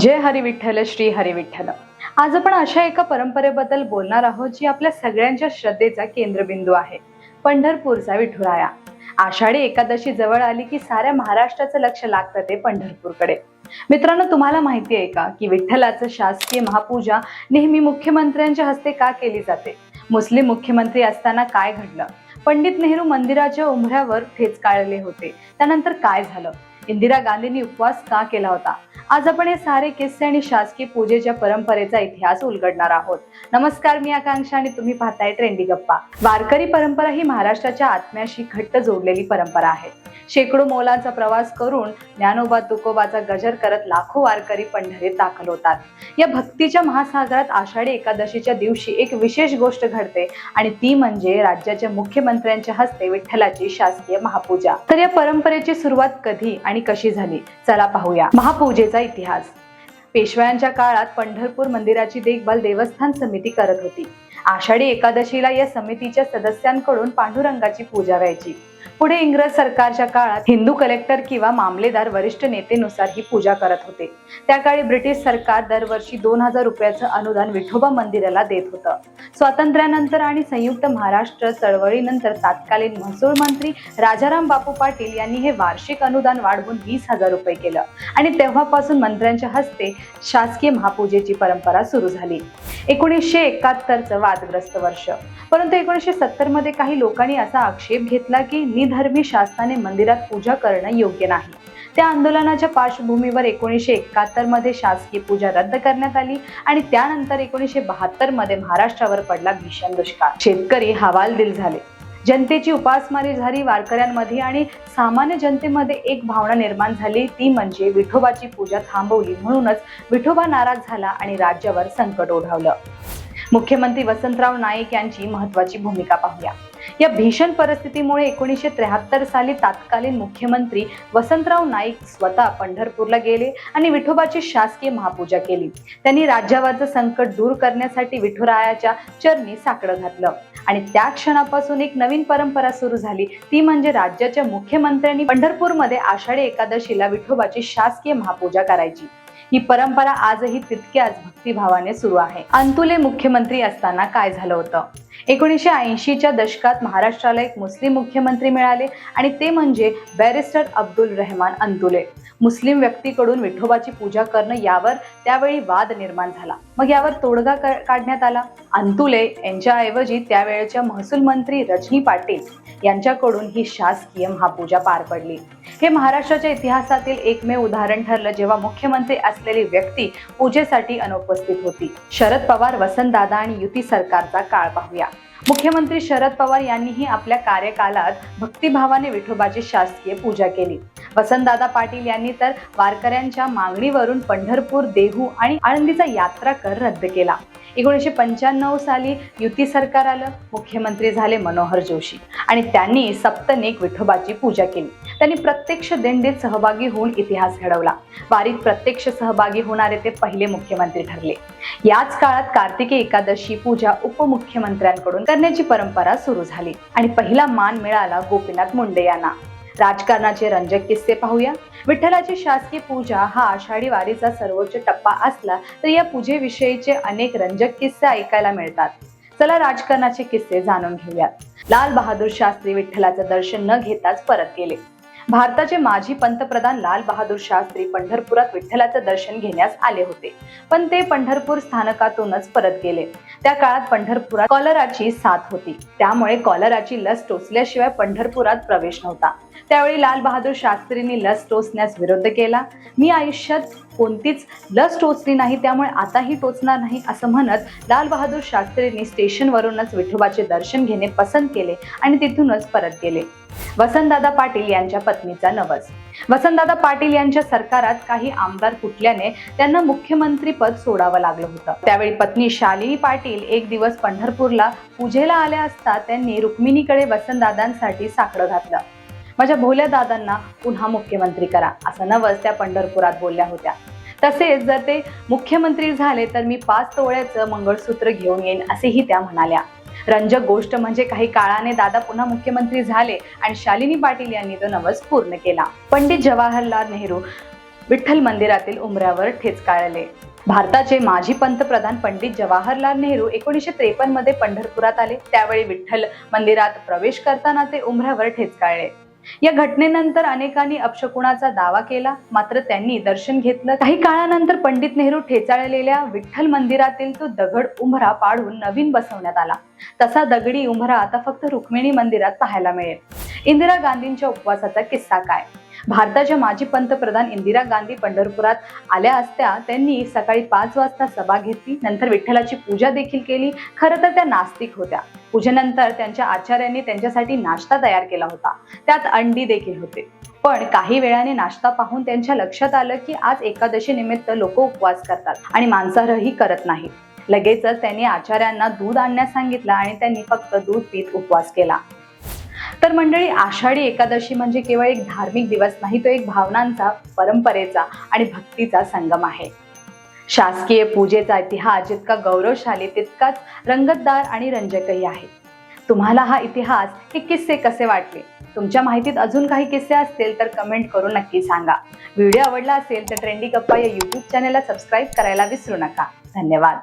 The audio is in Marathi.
जय हरी विठ्ठल श्री हरी विठ्ठल आज आपण अशा एका परंपरेबद्दल बोलणार आहोत जी आपल्या सगळ्यांच्या श्रद्धेचा केंद्रबिंदू आहे. पंढरपूरचा विठुराया. आषाढी एकादशी जवळ आली की साऱ्या महाराष्ट्राचं लक्ष लागतं ते पंढरपूरकडे. मित्रांनो तुम्हाला माहिती आहे का की विठ्ठलाचं शासकीय महापूजा नेहमी मुख्यमंत्र्यांच्या हस्ते का केली जाते? मुस्लिम मुख्यमंत्री असताना काय घडलं? पंडित नेहरू मंदिराच्या उंबऱ्यावर ठेच काढले होते. त्यानंतर काय झालं? इंदिरा गांधींनी उपवास का केला होता? आज आपण हे सारे किस्से आणि शासकीय पूजेच्या परंपरेचा इतिहास उलगडणार आहोत. नमस्कार मी आकांक्षा आणि तुम्ही पाहताय ट्रेंडी गप्पा. वारकरी परंपरा ही महाराष्ट्राच्या आत्म्याशी घट्ट जोडलेली परंपरा आहे. शेकडो मोलांचा प्रवास करून ज्ञानोबा तुकोबाचा गजर करत लाखो वारकरी पंढरीत दाखल होतात. या भक्तीच्या महासागरात आषाढी एकादशीच्या दिवशी एक विशेष गोष्ट घडते आणि ती म्हणजे राज्याच्या मुख्यमंत्र्यांच्या हस्ते विठ्ठलाची शासकीय महापूजा. तर या परंपरेची सुरुवात कधी आणि कशी झाली? चला पाहूया. महापूजेचा इतिहास. पेशव्यांच्या काळात पंढरपूर मंदिराची देखभाल देवस्थान समिती करत होती. आषाढी एकादशीला या समितीच्या सदस्यांकडून पांडुरंगाची पूजा व्हायची. पुढे इंग्रज सरकारच्या काळात हिंदू कलेक्टर किंवा मामलेदार वरिष्ठ नेतेनुसार ही पूजा करत होते. त्या काळी ब्रिटिश सरकार दरवर्षी दोन हजार रुपयाचं अनुदान विठोबा मंदिराला देत होतं. स्वातंत्र्यानंतर आणि संयुक्त महाराष्ट्र चळवळीनंतर तत्कालीन महसूल मंत्री राजाराम बापू पाटील यांनी हे वार्षिक अनुदान वाढवून वीस हजार रुपये केलं. आणि तेव्हापासून मंत्र्यांच्या हस्ते शासकीय महापूजेची परंपरा सुरू झाली. एकोणीसशे एकाहत्तरचं वादग्रस्त वर्ष. परंतु एकोणीसशे सत्तरमध्ये काही लोकांनी असा आक्षेप घेतला की निधर्मी शासनाने मंदिरात पूजा करणं योग्य नाही. त्या आंदोलनाच्या पार्श्वभूमीवर एकोणीसशे एकाहत्तरमध्ये शासकीय पूजा रद्द करण्यात आली आणि त्यानंतर एकोणीसशे बहात्तरमध्ये महाराष्ट्रावर पडला भीषण दुष्काळ. शेतकरी हवालदिल झाले. जनतेची उपासमारी झाली वारकऱ्यांमध्ये आणि सामान्य जनतेमध्ये एक भावना निर्माण झाली ती म्हणजे विठोबाची पूजा थांबवली म्हणूनच विठोबा नाराज झाला आणि राज्यावर संकट ओढावलं. मुख्यमंत्री वसंतराव नाईक यांची महत्वाची भूमिका पाहूया. या भीषण परिस्थितीमुळे एकोणीसशे त्र्याहत्तर साली तत्कालीन मुख्यमंत्री वसंतराव नाईक स्वतः पंढरपूरला गेले आणि विठोबाची शासकीय महापूजा केली. त्यांनी राज्यावरचं संकट दूर करण्यासाठी विठुरायाच्या चरणी साकडं घातलं. आणि त्या क्षणापासून एक नवीन परंपरा सुरू झाली. ती म्हणजे राज्याच्या मुख्यमंत्र्यांनी पंढरपूरमध्ये आषाढी एकादशीला विठोबाची शासकीय महापूजा करायची. ही परंपरा आजही तितक्याच भक्तिभावाने सुरू आहे. अंतुले मुख्यमंत्री असताना काय झालं होतं? एकोणीसशे ऐंशीच्या दशकात महाराष्ट्राला एक मुस्लिम मुख्यमंत्री मिळाले आणि ते म्हणजे बॅरिस्टर अब्दुल रहमान अंतुले. मुस्लिम व्यक्तीकडून विठोबाची पूजा करणं यावर त्यावेळी वाद निर्माण झाला. मग यावर तोडगा काढण्यात आला? अंतुले यांच्याऐवजी त्यावेळेच्या महसूल मंत्री रजनी पाटील यांच्याकडून ही शासकीय महापूजा पार पडली. हे महाराष्ट्राच्या इतिहासातील एकमेव उदाहरण ठरलं जेव्हा मुख्यमंत्री असलेली व्यक्ती पूजेसाठी अनुपस्थित होती. शरद पवार वसंतदादा आणि युती सरकारचा काळ पाहूया. मुख्यमंत्री शरद पवार यांनीही आपल्या कार्यकालात भक्तिभावाने विठोबाची शासकीय पूजा केली. वसंतदादा पाटील यांनी तर वारकऱ्यांच्या मागणीवरून पंढरपूर देहू आणि आळंदीचा यात्रा कर रद्द केला. एकोणीसशे पंच्याण्णव साली युती सरकार आलं मुख्यमंत्री झाले मनोहर जोशी आणि त्यांनी सप्तनेक विठोबाची पूजा केली. त्यांनी प्रत्यक्ष दिंडीत सहभागी होऊन इतिहास घडवला. वारीत प्रत्यक्ष सहभागी होणारे ते पहिले मुख्यमंत्री ठरले. याच काळात कार्तिकी एकादशी पूजा उपमुख्यमंत्र्यांकडून करण्याची परंपरा सुरू झाली आणि पहिला मान मिळाला गोपीनाथ मुंडे यांना. राजकारणाचे रंजक किस्से पाहूया. विठ्ठलाची शासकीय पूजा हा आषाढी वारीचा सर्वोच्च टप्पा असला तर या पूजेविषयीचे अनेक रंजक किस्से ऐकायला मिळतात. चला राजकारणाचे किस्से जाणून घेऊयात. लाल बहादूर शास्त्री विठ्ठलाचं दर्शन न घेताच परत गेले. भारताचे माजी पंतप्रधान लाल बहादूर शास्त्री पंढरपुरात विठ्ठलाचं दर्शन घेण्यास आले होते. पण ते पंढरपूर स्थानकातूनच परत गेले. त्या काळात पंढरपुरात कॉलराची साथ होती. त्यामुळे कॉलराची लस टोचल्याशिवाय पंढरपुरात प्रवेश नव्हता. त्यावेळी लाल बहादूर शास्त्रींनी लस टोचण्यास विरोध केला. मी आयुष्यात कोणतीच लस टोचली नाही त्यामुळे आताही टोचणार नाही असं म्हणत लाल बहादूर शास्त्रींनी स्टेशनवरूनच विठोबाचे दर्शन घेणे पसंत केले आणि तिथूनच परत गेले. वसंतदादा पाटील यांच्या पत्नीचा नवस. वसंतदादा पाटील यांच्या सरकारात काही आमदार फुटल्याने त्यांना मुख्यमंत्री पद सोडावं लागलं होतं. त्यावेळी पत्नी शालिनी पाटील एक दिवस पंढरपूरला पूजेला आल्या असता त्यांनी रुक्मिणीकडे वसंतदादांसाठी साकडं घातलं. माझ्या भोल्या दादांना पुन्हा मुख्यमंत्री करा असं नवस त्या पंढरपुरात बोलल्या होत्या. तसेच जर ते मुख्यमंत्री झाले तर मी पाच तोळ्याचं मंगळसूत्र घेऊन येईन असेही त्या म्हणाल्या. रंजक गोष्ट म्हणजे काही काळाने दादा पुन्हा मुख्यमंत्री झाले आणि शालिनी पाटील यांनी तो नवस पूर्ण केला. पंडित जवाहरलाल नेहरू विठ्ठल मंदिरातील उंबऱ्यावर ठेचकाळले भारताचे माजी पंतप्रधान पंडित जवाहरलाल नेहरू एकोणीसशे त्रेपन्नमध्ये पंढरपुरात आले. त्यावेळी विठ्ठल मंदिरात प्रवेश करताना ते उंबऱ्यावर ठेचकाळले या घटनेनंतर अनेकांनी अपशकुणाचा दावा केला. मात्र त्यांनी दर्शन घेतलं. काही काळानंतर पंडित नेहरू ठेचाळलेल्या विठ्ठल मंदिरातील तो दगड उंभरा पाडून नवीन बसवण्यात आला. तसा दगडी उंभरा आता फक्त रुक्मिणी मंदिरात पाहायला मिळेल. इंदिरा गांधींच्या उपवासाचा किस्सा काय? भारताच्या माजी पंतप्रधान इंदिरा गांधी पंढरपुरात आल्या असत्या. त्यांनी सकाळी पाच वाजता सभा घेतली. नंतर विठ्ठलाची पूजा देखील केली. खरं तर त्या नास्तिक होत्या. पूजेनंतर त्यांच्या आचार्यांनी त्यांच्यासाठी नाश्ता तयार केला होता. त्यात अंडी देखील होते. पण काही वेळाने नाश्ता पाहून त्यांच्या लक्षात आलं की आज एकादशी निमित्त लोक उपवास करतात आणि मांसाहारही करत नाहीत. लगेचच त्यांनी आचार्यांना दूध आणण्यास सांगितलं आणि त्यांनी फक्त दूध पीत उपवास केला. तर मंडळी आषाढी एकादशी म्हणजे केवळ एक धार्मिक दिवस नाही तो एक भावनांचा परंपरेचा आणि भक्तीचा संगम आहे. शासकीय पूजेचा इतिहास जितका गौरवशाली तितकाच रंगतदार आणि रंजकही आहे. तुम्हाला हा इतिहास हे किस्से कसे वाटले? तुमच्या माहितीत अजून काही किस्से असतील तर कमेंट करून नक्की सांगा. व्हिडिओ आवडला असेल तर ट्रेंडी गप्पा या युट्यूब चॅनलला सबस्क्राईब करायला विसरू नका. धन्यवाद.